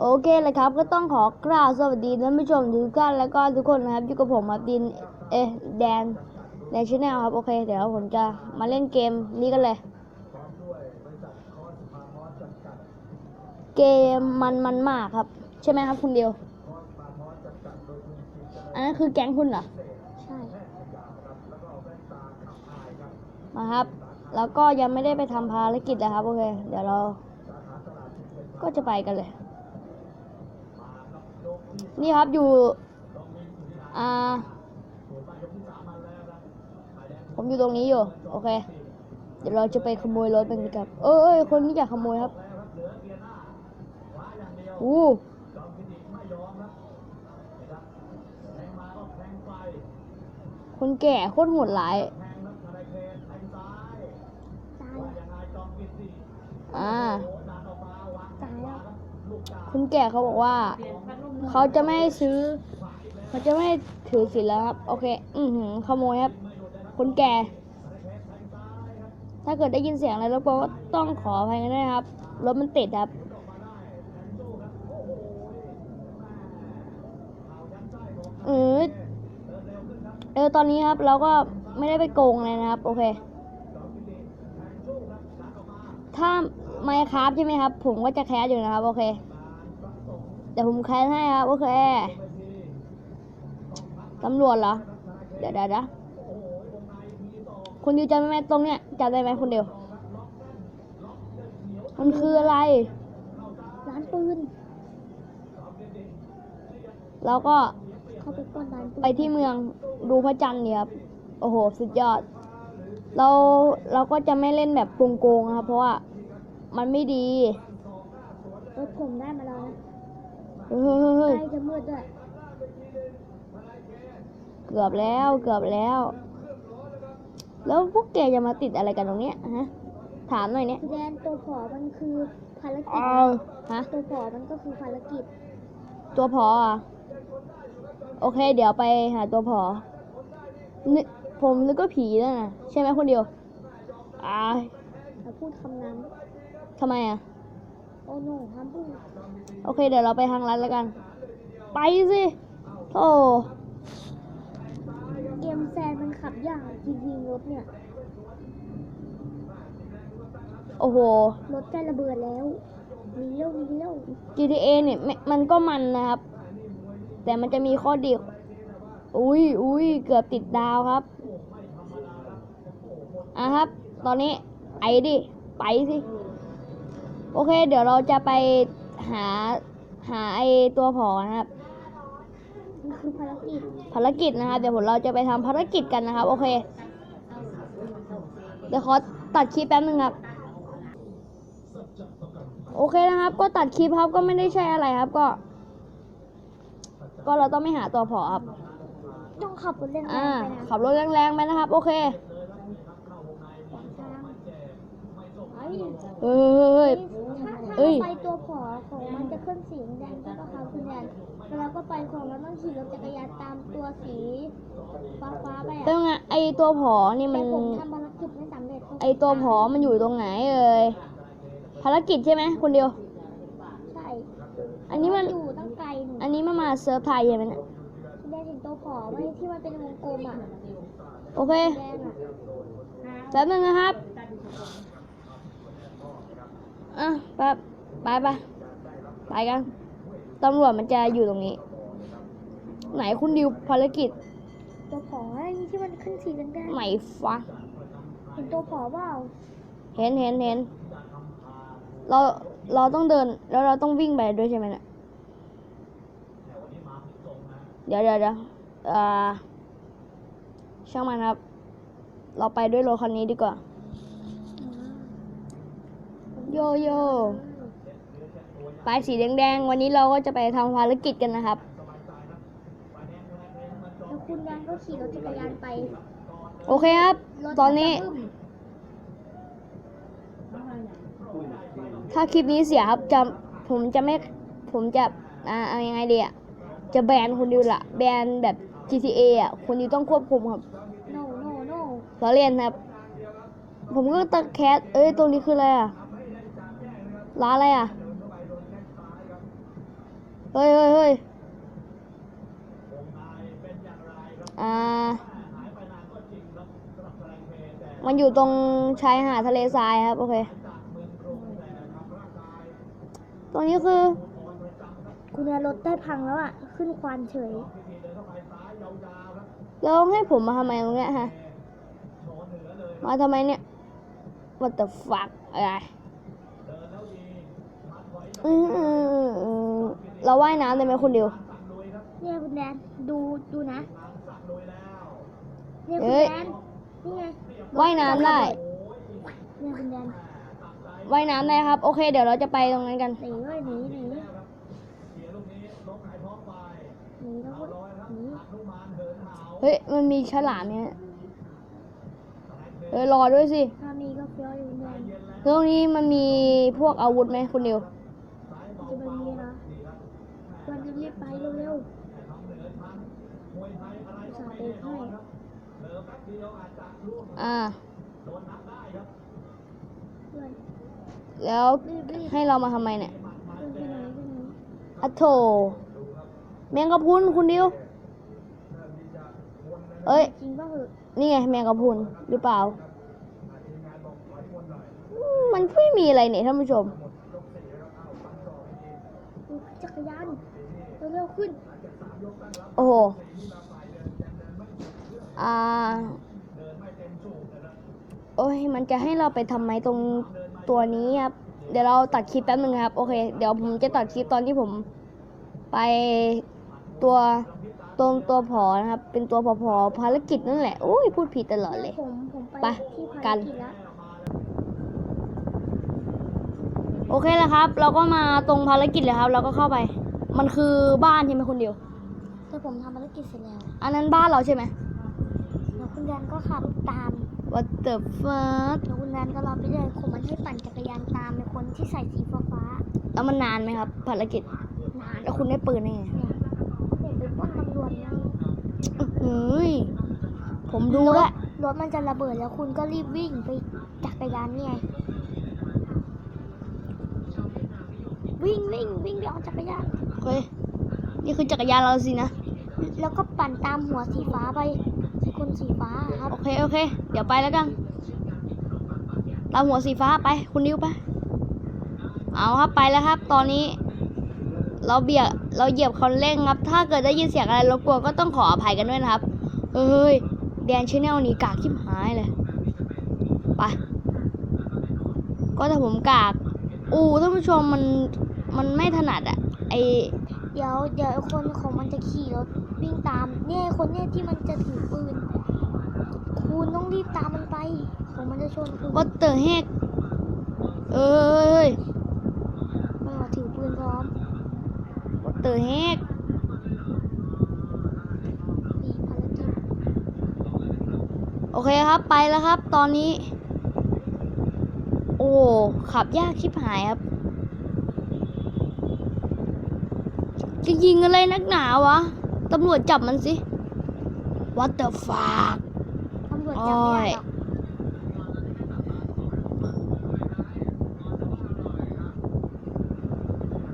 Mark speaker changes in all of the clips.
Speaker 1: โอเคเลยครับ ก็ต้องขอกราบสวัสดีท่านผู้ชมทุกท่านแล้วก็ทุกคนนะครับอยู่กับผมครับดินเอแดนในชแนลครับ โอเค เดี๋ยวผมจะมาเล่นเกมนี้กันเลย เกมมันมันมากครับ ใช่ไหมครับคุณเดียว อันนั้นคือแก๊งคุณเหรอ
Speaker 2: ใช่
Speaker 1: มาครับ แล้วก็ยังไม่ได้ไปทำภารกิจนะครับ โอเค เดี๋ยวเราก็จะไปกันเลย นี่ครับอยู่ อ่า ผมอยู่ตรงนี้อยู่ โอเค เดี๋ยวเราจะไปขโมยรถเป็นครับเอ้ยเอ้ยคนนี้อยากขโมยครับอู้คนแก่โคตรโหดร้าย
Speaker 2: ตายแล้ว
Speaker 1: อ่า
Speaker 2: ตายแล้ว
Speaker 1: คุณแก่เขาบอกว่า เขาจะไม่ซื้อ เขาจะไม่ถือสินแล้วครับ โอเค อือหือขโมยครับคุณแก่ ถ้าเกิดได้ยินเสียงอะไรรบกวนก็ต้องขออภัยกันด้วยนะครับ รถมันติดครับ เออเออ ตอนนี้ครับเราก็ไม่ได้ไปโกงเลยนะครับ โอเค ถ้าไมค์ครับใช่ไหมครับ ผมก็จะแคสอยู่นะครับ โอเค ดี๋ยวผมแคสให้ครับ โอเคตำรวจเหรอ เดี๋ยวเดี๋ยวเดี๋ยวคุณดิวจำได้ไหมตรงเนี้ยจำได้ไหมคุณเดียว มันคืออะไร
Speaker 2: ร้านปืน
Speaker 1: แล้วก็
Speaker 2: เข้าไปปล้นร้านปืน
Speaker 1: ไปที่เมืองดูพระจันทร์เนี่ยครับ โอ้โห สุดยอด เราเราก็จะไม่เล่นแบบโกงๆนะครับ เพราะว่ามันไม่ดี
Speaker 2: รถผมได้มาแล้วนะ
Speaker 1: เฮ้ยเฮ้ยเฮ้ย
Speaker 2: ใกล้จะมืดด้วย
Speaker 1: เกือบแล้วเกือบแล้ว แล้วพวกแกจะมาติดอะไรกันตรงเนี้ยฮะ ถามหน่อยเนี่ย
Speaker 2: แดนตัวผอมันคือภารกิจ
Speaker 1: เอาฮะ
Speaker 2: ตัวผอมันก็คือภารกิจ
Speaker 1: ตัวพออะโอเค เดี๋ยวไปหาตัวพอนึกผมนึกว่าผีแล้วนะใช่ไหมคนเดียวอ่า
Speaker 2: ถ้าพูดคำนั้น
Speaker 1: ทำไมอะ
Speaker 2: โอ้โนห้ามพูด
Speaker 1: โอเค เดี๋ยวเราไปทางลัดแล้วกัน ไปสิโอ้
Speaker 2: เกมแซนมันขับยากจริงๆรถเนี่ย
Speaker 1: โอ้โห
Speaker 2: รถใกล้ระเบิดแล้ว มีเลี้ยวมีเลี้ยว
Speaker 1: GTA เนี่ยไม่มันก็มันนะครับ แต่มันจะมีข้อดี อุ้ยอุ้ยเกือบติดดาวครับ อะครับ ตอนนี้ไอ้ดิ ไปสิ โอเค เดี๋ยวเราจะไปหาหาไอตัวผอนะครับ
Speaker 2: มันคือภารกิจ
Speaker 1: ภารกิจนะครับเดี๋ยวผมเราจะไปทำภารกิจกันนะครับ โอเค เดี๋ยวขอตัดคลิปแป๊บนึงครับ โอเคนะครับ ก็ตัดคลิปครับก็ไม่ได้ใช่อะไรครับก็ ก็เราต้องไม่หาตัวผอครับ
Speaker 2: ต้องขับรถแรงๆ
Speaker 1: อ่า
Speaker 2: ไปนะ
Speaker 1: ขับรถแรงๆไปนะครับ โอเค
Speaker 2: ทาง ไอ้
Speaker 1: เฮ้ยเฮ้ยเฮ้ย
Speaker 2: ถ้าถ้า
Speaker 1: เอ้
Speaker 2: เรา
Speaker 1: ย
Speaker 2: ไปตัวผอของมันจะขึ้นสีแดงใช่ปะคะคุณแดนแล้วเราก็ไปของเราต้องขี่รถจักรยานตามตัวสีฟ้าฟ้าๆไป
Speaker 1: แต่
Speaker 2: อะ
Speaker 1: ไงไอตัวผอนี่มั
Speaker 2: แต่
Speaker 1: น
Speaker 2: ผมทำภารกิจไม่สำเร็จ
Speaker 1: ไอตัวผอมันอยู่ตรงไหนเอ่ยภารกิจใช่ไหมคนเดียว
Speaker 2: ใช่
Speaker 1: อันนี้มัน
Speaker 2: อยู่ตั้งไกลหนู
Speaker 1: อันนี้มันมาเซิร์ฟไทยใช่ไหมเนี่ย
Speaker 2: คุณแดนเห็นตัวผอไหมที่มันเป็นวงกลมอะ
Speaker 1: โอเค
Speaker 2: แดงอะ
Speaker 1: แป๊บนึงนะครับ อะแป๊บไปไปไปกันตำรวจมันจะอยู่ตรงนี้ ไหนคุณดิวภารกิจ
Speaker 2: ตัวผอไอ้ที่มันขึ้นสีแดง
Speaker 1: ไหนฟ้า
Speaker 2: ๆเห็นตัวผอเปล่า
Speaker 1: เห็นเห็นเห็นเราเราต้องเดินแล้วเราต้องวิ่งไปด้วยใช่ไหมเนี่ยเดี๋ยวเดี๋ยวเดี๋ยวอ่าช่างมันครับ เราไปด้วยรถคันนี้ดีกว่า โยโย่ป้ายสีแดงๆ วันนี้เราก็จะไปทำภารกิจกันนะครับ
Speaker 2: แล้วคุณแดงก็ขี่รถจักรยานไป
Speaker 1: โอเคครับ
Speaker 2: รถ
Speaker 1: ตอนนี้
Speaker 2: จะบึ้ม
Speaker 1: ถ้าคลิปนี้เสียครับจะผมจะไม่ ผมจะ อ่าเอายังไงดีอะ จะแบนคนดิวละแบนแบบ GTA อะคนดิวต้องควบคุมครับ
Speaker 2: no no no
Speaker 1: ล้อเลียนครับ ผมก็ตะแคสเอ้ย ตรงนี้คืออะไรอะ ร้านอะไรอะ เฮ้ยเฮ้ยเฮ้ยอ่า มันอยู่ตรงชายหาดทะเลทรายครับ โอเค ตรงนี้คือ
Speaker 2: คุณแอนรถได้พังแล้วอะ ขึ้นควันเฉย
Speaker 1: แล้วให้ผมมาทำไมตรงเนี้ยฮะ มาทำไมเนี่ย what the fuck อะไร อืมอืมอืมอืมเราว่ายน้ำได้ไหมคนเดียว
Speaker 2: เนี่ยคุณแดนดูดูนะเนี่ย
Speaker 1: เอ้
Speaker 2: คุณ
Speaker 1: ย
Speaker 2: แดนนี่ไง
Speaker 1: ว่ายน้ำได้
Speaker 2: เนี่ยคุณแดน
Speaker 1: ว่ายน้ำได้ครับ โอเค เดี๋ยวเราจะไปตรงนั้นกัน
Speaker 2: หนีเลยหนีหนีหนีแล้วก็หนี
Speaker 1: เฮ้ย มันมีฉลามเนี่ยเฮ้ยรอด้วยสิ
Speaker 2: ถ้ามีก็เฟี้ยวอยู่คุณแดน
Speaker 1: ตรงนี้มันมีพวกอาวุธไหมคุณเดียว
Speaker 2: จะไปมีนะควรจะรีบไปเร็วๆสา เด็กให้
Speaker 1: อ่า
Speaker 2: เพื่อน
Speaker 1: แล้ว
Speaker 2: รีบรีบ
Speaker 1: ให้เรามาทำไมเนี่ย
Speaker 2: เพื่อนไปไหนไปไหน
Speaker 1: อะโถแมงกะพรุนคุณเดียวเอ้ย
Speaker 2: จริงป่ะเหอะ
Speaker 1: นี่ไงแมงกะพรุนหรือเปล่าอืมมันไม่มีอะไรเนี่ยท่านผู้ชม
Speaker 2: อุ๊ยจักรยานเร็วๆขึ้น
Speaker 1: โอ้โห อ่าโอ้ยมันจะให้เราไปทำไมตรงตัวนี้ครับ เดี๋ยวเราตัดคลิปแป๊บนึงครับ โอเค เดี๋ยวผมจะตัดคลิปตอนที่ผมไปตัวตรงตัวผอนะครับ เป็นตัวผอผอภารกิจนั่นแหละอุ้ยพูดผิดตลอดเลย
Speaker 2: ผมผมไป
Speaker 1: ไป
Speaker 2: ที่ภาร
Speaker 1: กัน
Speaker 2: กิจแล้ว
Speaker 1: โอเคแล้วครับ เราก็มาตรงภารกิจเลยครับ เราก็เข้าไป มันคือบ้านใช่ไหมคุณเดียว
Speaker 2: แต่ผมทำภารกิจเสร็จแล้ว
Speaker 1: อันนั้นบ้านเราใช่ไหม
Speaker 2: แล้ว คุณแดนก็ขับตาม
Speaker 1: What the fuck
Speaker 2: แล้วคุณแดนก็รอไปเรื่อยผมมันให้ปั่นจักรยานตามในคนที่ใส่สีฟ้าฟ้า
Speaker 1: แล้วมันนานไหมครับ ภารกิจ
Speaker 2: ๆนาน
Speaker 1: แล้วคุณได้ปืนได้ไง
Speaker 2: เนี่ยผมไปปล้นตำรวจไง
Speaker 1: เฮ้ย ผมดูแลว
Speaker 2: รถมันจะระเบิดแล้วคุณก็รีบวิ่งไปจักรยานเนี่ยวิ่งวิ่งวิ่งไปเอาจักรยาน
Speaker 1: เฮ้ย นี่คือจักรยานเราสินะ
Speaker 2: แล้วก็ปั่นตามหัวสีฟ้าไป คนสีฟ้าครับ
Speaker 1: โอเค โอเค เดี๋ยวไปแล้วกันตาหัวสีฟ้าไป คุณนิ้วไป เอาครับไปแล้วครับ ตอนนี้ เราเบียดเราเหยียบคันเร่งครับ ถ้าเกิดได้ยินเสียงอะไรรบกวนก็ต้องขออภัยกันด้วยนะครับเฮ้ย แดนชแนลนี้กากชิบหายเลย ไป ก็ถ้าผมกาก อู้ท่านผู้ชมมัน มันไม่ถนัดอะไอ
Speaker 2: เดี๋ยวเดี๋ยวไอ้คนของมันจะขี่รถวิ่งตาม เนี่ยไอ้คนเนี่ยที่มันจะถือปืน คุณต้องรีบตามมันไปของมันจะชนคุณ
Speaker 1: วัตเตอร์เฮกเอ้ย
Speaker 2: ไม่ว่าถือปืนพร้อม
Speaker 1: วัตเตอร์เฮก
Speaker 2: นี่ภารกิจ
Speaker 1: โอเคครับไปแล้วครับ ตอนนี้ โอ้ขับยากชิบหายครับ จะยิงอะไรนักหนาวะ ตำรวจจับมันสิ What the fuck
Speaker 2: ตำรวจจับไม่ได้หรอก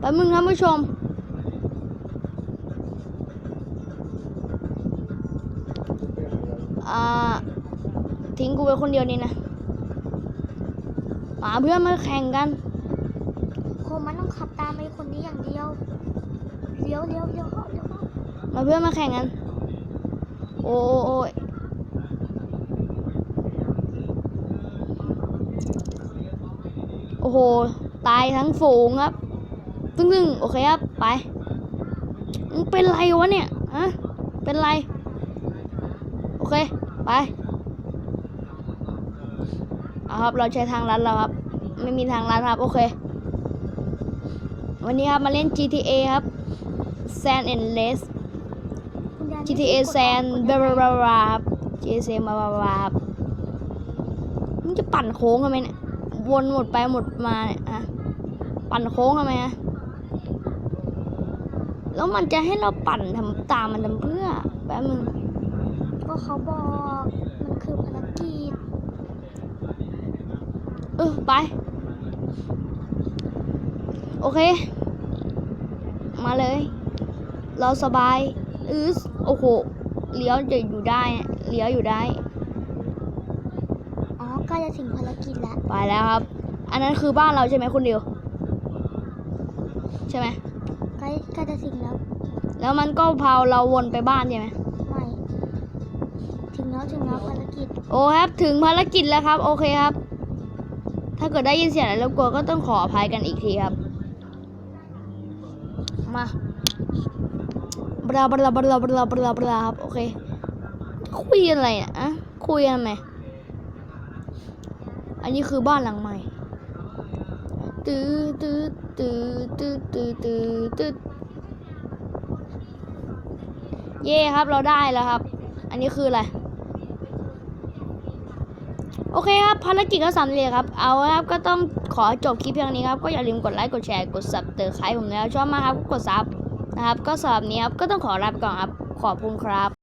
Speaker 1: แป๊บมึงท่านผู้ชม อ่า ทิ้งกูไว้คนเดียวนี่นะมาเพื่อนมาแข่งกัน
Speaker 2: คนมันต้องขับตามไอ้คนนี้อย่างเดียว เลี้ยวเลี้ยวเลี้ยวเข้าเลี้ยวเข้า
Speaker 1: มาเพื่อนมาแข่งกันโอ้โอ้โอ้โอ้โห ตายทั้งฝูงครับ ตึ้งตึ้งโอเคครับ ไปมึงเป็นไรวะเนี่ย ฮะ เป็นไร โอเค ไปเอาครับ เราใช้ทางลัดแล้วครับ ไม่มีทางลัดครับ โอเค วันนี้ครับ มาเล่น GTA ครับ San Andreas
Speaker 2: คุณแดน
Speaker 1: GTA
Speaker 2: ไม่
Speaker 1: San
Speaker 2: ก
Speaker 1: บ
Speaker 2: ดอ
Speaker 1: ลา
Speaker 2: อก
Speaker 1: บลาบลาครับ GTA San บลาบลาบลาครับมึงจะปั่นโค้งทำไมเนี่ย วนหมดไปหมดมาเนี่ยอะปั่นโค้งทำไมอะแล้วมันจะให้เราปั่นทำตามมันทำเพื่อแป๊บนึง
Speaker 2: ก็เขาบอก มันคือภารกิจ
Speaker 1: เออ ไป โอเคมมาเลย เราสบายอือโอ้โหเลี้ยวจะอยู่ได้เลี้ยวอยู่ได้
Speaker 2: อ๋อใกล้จะถึงภารกิจแล้ว
Speaker 1: ไปแล้วครับ อันนั้นคือบ้านเราใช่ไหมคุณดิวใช่ไหม
Speaker 2: ใกล้ใกล้จะถึงแล้ว
Speaker 1: แล้วมันก็พาเราวนไปบ้านใช่ไหม
Speaker 2: ไม่ ถึงแล้วถึงแล้วภารกิจ
Speaker 1: โอ้ครับถึงภารกิจแล้วครับ โอเคครับ ถ้าเกิดได้ยินเสียงอะไรรบกวนก็ต้องขออภัยกันอีกทีครับ มา บลาบลาบลาบลาบลาบลาครับโอเค คุยอะไรอะอะคุยกันไหมอันนี้คือบ้านหลังใหม่ตื้อตื้อตื้อตื้อตื้อตื้อตื้อเย่ครับเราได้แล้วครับ อันนี้คืออะไรโอเคครับภารกิจก็สำเร็จครับ เอาครับก็ต้องขอจบคลิปเพียงนี้ครับ ก็อย่าลืมกดไลค์กดแชร์กดซับเตอร์ใครผมแล้วชอบมากครับกดซับ นะครับ ก็สอบนี้ครับก็ต้องขอลาไปก่อนครับ ขอบคุณครับ